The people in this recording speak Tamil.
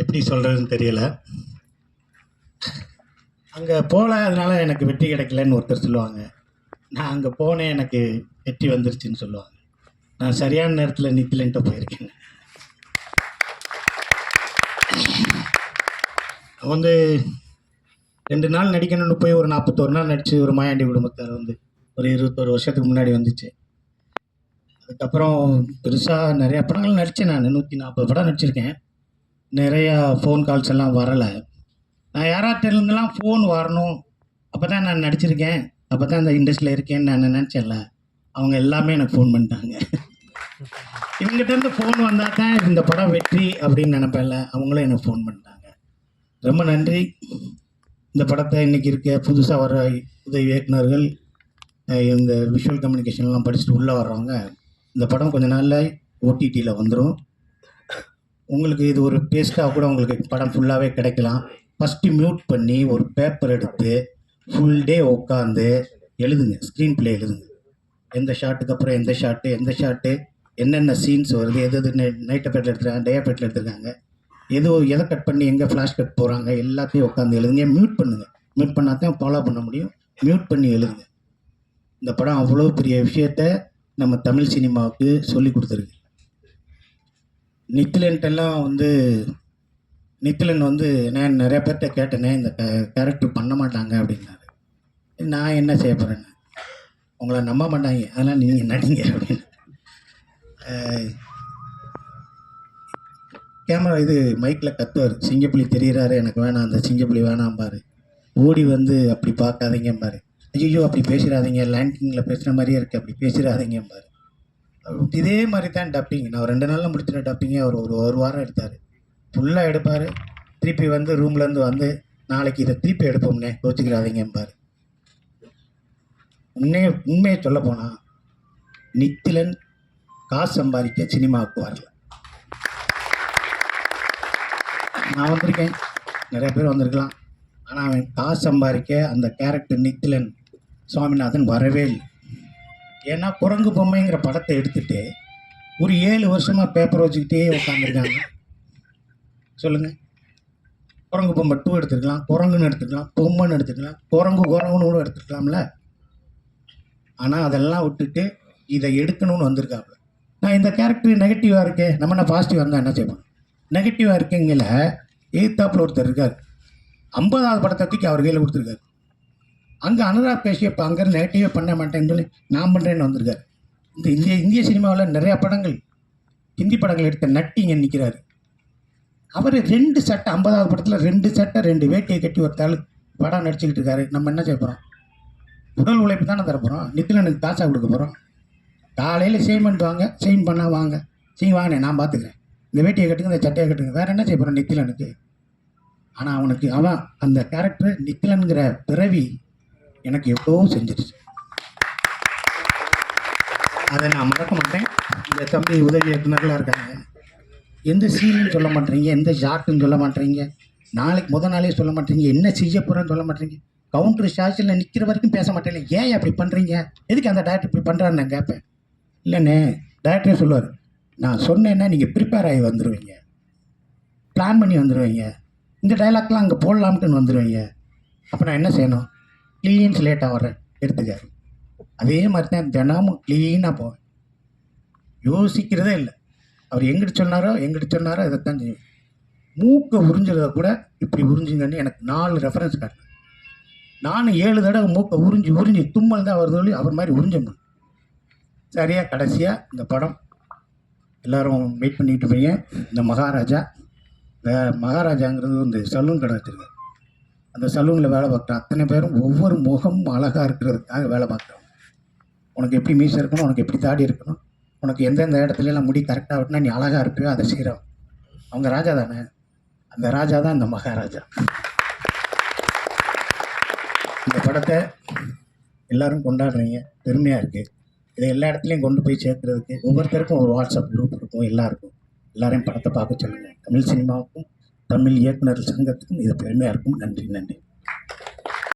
எப்படி சொல்கிறதுன்னு தெரியலை. அங்கே போகல அதனால் எனக்கு வெற்றி கிடைக்கலன்னு ஒருத்தர் சொல்லுவாங்க. நான் அங்கே போனேன் எனக்கு வெற்றி வந்துருச்சுன்னு சொல்லுவாங்க. நான் சரியான நேரத்தில் நித்திலன்ட்டு போயிருக்கேன் வந்து ரெண்டு நாள் நடிக்கணும்னு போய் ஒரு நாற்பத்தோரு நாள் நடித்து ஒரு மாயாண்டி குடும்பத்தார் வந்து ஒரு இருபத்தோரு வருஷத்துக்கு முன்னாடி வந்துச்சு. அதுக்கப்புறம் பெருசாக நிறையா படங்கள் நடித்தேன் நான். நூற்றி நாற்பது படம் நடிச்சிருக்கேன். நிறையா ஃபோன் கால்ஸ் எல்லாம் வரலை. நான் யாராட்டிருந்தெல்லாம் ஃபோன் வரணும். அப்போ தான் நான் நடிச்சிருக்கேன். அப்போ தான் இந்த இண்டஸ்ட்ரியில் இருக்கேன்னு நான் நினச்சேன்ல அவங்க எல்லாமே எனக்கு ஃபோன் பண்ணிட்டாங்க. இவங்ககிட்டருந்து ஃபோன் வந்தால் தான் இந்த படம் வெற்றி அப்படின்னு நினப்பேன்ல அவங்களும் எனக்கு ஃபோன் பண்ணிட்டாங்க. ரொம்ப நன்றி. இந்த படத்தை இன்றைக்கி இருக்க புதுசாக வர உதவி இயக்குநர்கள் இந்த விஷுவல் கம்யூனிகேஷன்லாம் படிச்சுட்டு உள்ளே வர்றவங்க இந்த படம் கொஞ்ச நாளில் ஓடிடியில் வந்துடும் உங்களுக்கு இது ஒரு பேஸ்ட்டாக கூட உங்களுக்கு படம் ஃபுல்லாகவே கிடைக்கலாம். ஃபஸ்ட்டு மியூட் பண்ணி ஒரு பேப்பர் எடுத்து ஃபுல் டே உட்காந்து எழுதுங்க. ஸ்க்ரீன் பிளே எழுதுங்க. எந்த ஷாட்டுக்கு அப்புறம் எந்த ஷாட்டு எந்த ஷாட்டு என்னென்ன சீன்ஸ் வருது எது எது நைட் பேட்டில் எடுத்துருக்காங்க டே பேட்டில் எடுத்துருக்காங்க எது எதை கட் பண்ணி எங்கே ஃப்ளாஷ் கட் போகிறாங்க எல்லாத்தையும் உட்காந்து எழுதுங்க. மியூட் பண்ணுங்கள் மியூட் பண்ணால் தான் ஃபாலோ பண்ண முடியும். மியூட் பண்ணி எழுதுங்க. இந்த படம் அவ்வளோ பெரிய விஷயத்த நம்ம தமிழ் சினிமாவுக்கு சொல்லி கொடுத்துருக்கு. நித்திலன்ட்டெல்லாம் வந்து நித்திலன் வந்து நான் நிறைய பேர்கிட்ட கேட்டேனே இந்த கேரக்டர் பண்ண மாட்டாங்க அப்படின்னாரு. நான் என்ன செய்ய போகிறேன்னு உங்களை நம்ப மாட்டாங்க. அதெல்லாம் நீங்கள் நடிங்க அப்படின்னு. கேமரா இது மைக்கில் கத்துவார். சிங்கப்புலி தெரிகிறாரு எனக்கு வேணாம். அந்த சிங்கப்புலி வேணாம் பாரு. ஓடி வந்து அப்படி பார்க்காதீங்க பாரு ஐயோ அப்படி பேசிடாதீங்க. லேண்டிங்கில் பேசுகிற மாதிரியே இருக்குது அப்படி பேசிடாதீங்க பாரு இதே மாதிரி தான் டப்பிங் நான் ரெண்டு நாளில் முடிச்சிட்ட டப்பிங்கே அவர் ஒரு ஒரு வாரம் எடுத்தார். ஃபுல்லாக எடுப்பார். திருப்பி வந்து ரூம்லேருந்து வந்து நாளைக்கு இதை திருப்பி எடுப்போம்னே யோசிக்கிறாதீங்கம்பார் பாரு உண்மையை உண்மையை சொல்ல போனால் நித்திலன் காசு சம்பாதிக்க சினிமாவுக்கு வரல. நான் வந்திருக்கேன். நிறைய பேர் வந்திருக்கலாம். ஆனால் அவன் காசு சம்பாதிக்க அந்த கேரக்டர் நித்திலன் சுவாமிநாதன் வரவே இல்லை. ஏன்னா குரங்கு பொம்மைங்கிற படத்தை எடுத்துட்டு ஒரு ஏழு வருஷமாக பேப்பர் வச்சுக்கிட்டே உட்காந்துருக்காங்க சொல்லுங்கள் குரங்கு பொம்மை டூ எடுத்துக்கலாம் குரங்குன்னு எடுத்துக்கலாம் பொம்மைன்னு எடுத்துக்கலாம் குரங்கு குரங்குன்னு கூட எடுத்துக்கலாம்ல ஆனால் அதெல்லாம் விட்டுட்டு இதை எடுக்கணும்னு வந்திருக்காங்க நான் இந்த கேரக்டர் நெகட்டிவாக இருக்கேன் நம்ம என்ன பாசிட்டிவாக இருந்தால் என்ன செய்வோம்? நெகட்டிவாக இருக்கீங்கள எதிர்த்தாப்புல ஒருத்தர் இருக்கார். ஐம்பதாவது படத்தை தூக்கி அவர் கையில் கொடுத்துருக்காரு. அங்கே அனுராக் பேசியப்போ அங்கே நெகட்டிவே பண்ண மாட்டேன்னு சொல்லி நான் பண்ணுறேன்னு வந்திருக்காரு. இந்த இந்திய இந்திய சினிமாவில் நிறையா படங்கள் ஹிந்தி படங்கள் எடுத்த நட்டி இங்கே நிற்கிறாரு அவர் ரெண்டு சட்டை ஐம்பதாவது படத்தில் ரெண்டு சட்டை ரெண்டு வேட்டியை கட்டி ஒருத்தாள் படம் நடிச்சுக்கிட்டு இருக்காரு. நம்ம என்ன செய்ய போகிறோம் உடல் உழைப்பு தானே தர போகிறோம் நித்திலனுக்கு காசா கொடுக்க போகிறோம் காலையில் செயின் பண்ணிட்டு வாங்க செயின் பண்ணால் வாங்க. செயின் வாங்கினே நான் பார்த்துக்கிறேன் இந்த வேட்டியை கட்டுங்க இந்த சட்டையை கட்டுங்க. வேறு என்ன செய்ய போகிறோம் நித்திலனுக்கு? ஆனால் அவனுக்கு அவன் அந்த கேரக்டர் நித்திலனுங்கிற பிறவி எனக்கு எவ்வளோ செஞ்சிருச்சு அதை நான் மறக்க மாட்டேன். இந்த தம்பி உதவி இயக்குநர்களாக இருக்காங்க. எந்த சீன்னு சொல்ல மாட்டேறீங்க எந்த ஷாட்டுன்னு சொல்ல மாட்டேறீங்க நாளைக்கு முத நாளே சொல்ல மாட்டேறீங்க என்ன செய்ய போகிறேன்னு சொல்ல மாட்டேறீங்க. கவுண்டர் சார்ஜில் நிற்கிற வரைக்கும் பேச மாட்டேங்க ஏன் அப்படி பண்ணுறீங்க எதுக்கு அந்த டேரக்டர் இப்படி பண்ணுறான்னு நான் கேட்பேன். இல்லைண்ணே டேரக்டரே சொல்லுவார் நான் சொன்னேன்னா நீங்கள் ப்ரிப்பேர் ஆகி வந்துடுவீங்க பிளான் பண்ணி வந்துடுவீங்க இந்த டைலாக்லாம் அங்கே போடலாம்ட்டுன்னு வந்துடுவீங்க அப்போ நான் என்ன செய்யணும்? கிளீன் லேட்டாக வரேன் எடுத்துக்காரு. அதே மாதிரி தான் தினமும் க்ளீனாக போவேன். யோசிக்கிறதே இல்லை. அவர் எங்கிட்டு சொன்னாரோ எங்கிட்டு சொன்னாரோ இதைத்தான் செய்வேன். மூக்கை உறிஞ்சதை கூட இப்படி உறிஞ்சுங்கன்னு எனக்கு நாலு ரெஃபரன்ஸ் காட்டினேன் நானும் ஏழு தடவை மூக்கை உறிஞ்சி உறிஞ்சி தும்மல் தான் வருது சொல்லி அவர் மாதிரி உறிஞ்ச முடியும் சரியாக கடைசியாக இந்த படம். எல்லோரும் வெயிட் பண்ணிக்கிட்டு போய் இந்த மகாராஜா இந்த மகாராஜாங்கிறது இந்த சலூன் கடை வச்சுருக்காரு. அந்த சலூனில் வேலை பார்க்குற அத்தனை பேரும் ஒவ்வொரு முகமும் அழகாக இருக்கிறதுக்காக வேலை பார்க்குறோம். உனக்கு எப்படி மீசை இருக்கணும் உனக்கு எப்படி தாடி இருக்கணும் உனக்கு எந்தெந்த இடத்துலலாம் முடி கரெக்டாக விட்டுனா நீ அழகாக இருப்பியோ அதை செய்கிறோம் அவங்க ராஜா தானே? அந்த ராஜா தான் இந்த மகாராஜா. இந்த படத்தை எல்லோரும் கொண்டாடுறீங்க. பெருமையாக இருக்குது இதை எல்லா இடத்துலையும் கொண்டு போய் சேர்க்கறதுக்கு ஒவ்வொருத்தருக்கும் ஒரு வாட்ஸ்அப் குரூப் இருக்கும் எல்லாருக்கும். எல்லாரையும் படத்தை பார்க்க சொல்லுங்கள் தமிழ் சினிமாவுக்கும் தமிழ் இயக்குனர் சங்கத்துக்கும் இது பெருமையாக இருக்கும். நன்றி நன்றி.